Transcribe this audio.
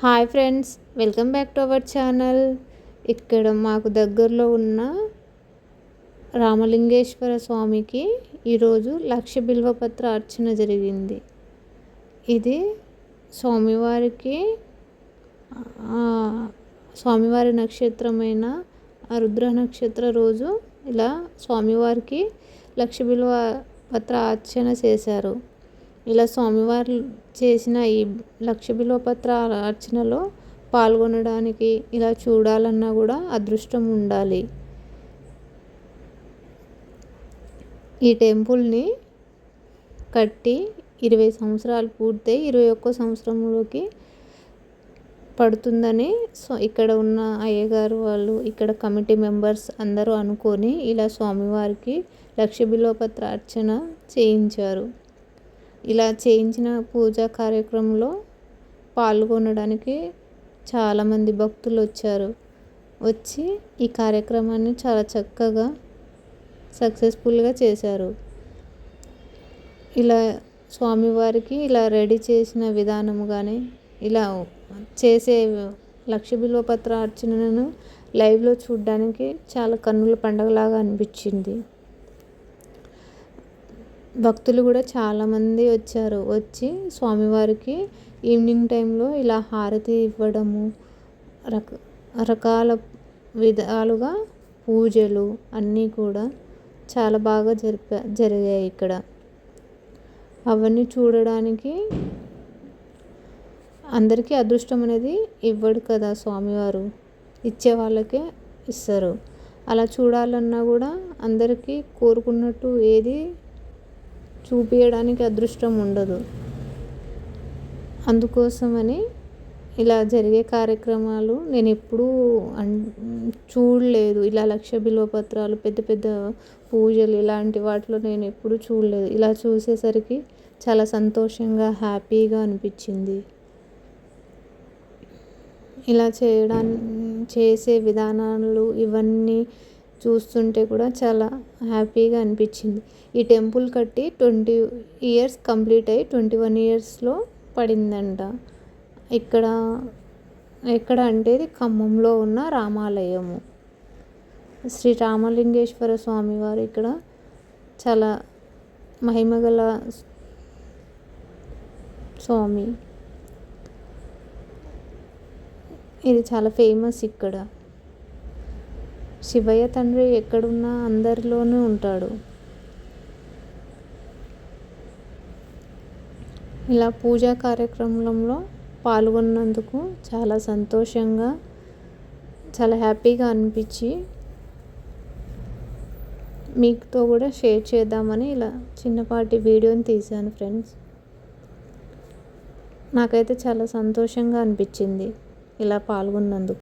Hi friends welcome back to our channel. ఇక్కడ మాకు దగ్గరలో ఉన్న రామలింగేశ్వర స్వామికి ఈరోజు లక్ష బిల్వపత్ర అర్చన జరిగింది. ఇది స్వామివారికి స్వామివారి నక్షత్రమైన రుద్ర నక్షత్ర రోజు ఇలా స్వామివారికి లక్ష బిల్వ పత్ర అర్చన చేశారు. ఇలా స్వామివారు చేసిన ఈ లక్షబిలోపత్ర అర్చనలో పాల్గొనడానికి ఇలా చూడాలన్నా కూడా అదృష్టం ఉండాలి. ఈ టెంపుల్ని కట్టి ఇరవై సంవత్సరాలు పూర్తయి ఇరవై ఒక్క సంవత్సరంలోకి పడుతుందని సో ఇక్కడ ఉన్న అయ్యగారు వాళ్ళు ఇక్కడ కమిటీ మెంబర్స్ అందరూ అనుకొని ఇలా స్వామివారికి లక్ష బిలోపత్ర అర్చన చేయించారు. ఇలా చేయించిన పూజా కార్యక్రమంలో పాల్గొనడానికి చాలామంది భక్తులు వచ్చారు. వచ్చి ఈ కార్యక్రమాన్ని చాలా చక్కగా సక్సెస్ఫుల్గా చేశారు. ఇలా స్వామివారికి ఇలా రెడీ చేసిన విధానము కానీ ఇలా చేసే లక్ష బిల్వపత్ర అర్చనను లైవ్లో చూడడానికి చాలా కన్నుల పండగలాగా అనిపించింది. భక్తులు కూడా చాలామంది వచ్చారు. వచ్చి స్వామివారికి ఈవినింగ్ టైంలో ఇలా హారతి ఇవ్వడము రక రకాల విధాలుగా పూజలు అన్నీ కూడా చాలా బాగా జరిపా జరిగాయి ఇక్కడ. అవన్నీ చూడడానికి అందరికీ అదృష్టం అనేది ఇవ్వడు కదా స్వామివారు. ఇచ్చే వాళ్ళకే ఇస్తారు. అలా చూడాలన్నా కూడా అందరికీ కోరుకున్నట్టు ఏది చూపించడానికి అదృష్టం ఉండదు. అందుకోసమని ఇలా జరిగే కార్యక్రమాలు నేను ఎప్పుడూ చూడలేదు. ఇలా లక్ష బిల్వపత్రాలు పెద్ద పెద్ద పూజలు ఇలాంటి వాటిలో నేను ఎప్పుడూ చూడలేదు. ఇలా చూసేసరికి చాలా సంతోషంగా హ్యాపీగా అనిపించింది. ఇలా చేయడాన్ని చేసే విధానాలు ఇవన్నీ చూస్తుంటే కూడా చాలా హ్యాపీగా అనిపించింది. ఈ టెంపుల్ కట్టి ట్వంటీ ఇయర్స్ కంప్లీట్ అయ్యి ట్వంటీ వన్ ఇయర్స్లో పడిందంట. ఇక్కడ ఎక్కడ అంటే ఇది ఖమ్మంలో ఉన్న రామాలయము. శ్రీ రామలింగేశ్వర స్వామి వారు ఇక్కడ చాలా మహిమగల స్వామి. ఇది చాలా ఫేమస్ ఇక్కడ. శివయ్య తండ్రి ఎక్కడున్నా అందరిలోనూ ఉంటాడు. ఇలా పూజా కార్యక్రమంలో పాల్గొన్నందుకు చాలా సంతోషంగా చాలా హ్యాపీగా అనిపించి మీతో కూడా షేర్ చేద్దామని ఇలా చిన్నపాటి వీడియోని తీశాను ఫ్రెండ్స్. నాకైతే చాలా సంతోషంగా అనిపించింది ఇలా పాల్గొన్నందుకు.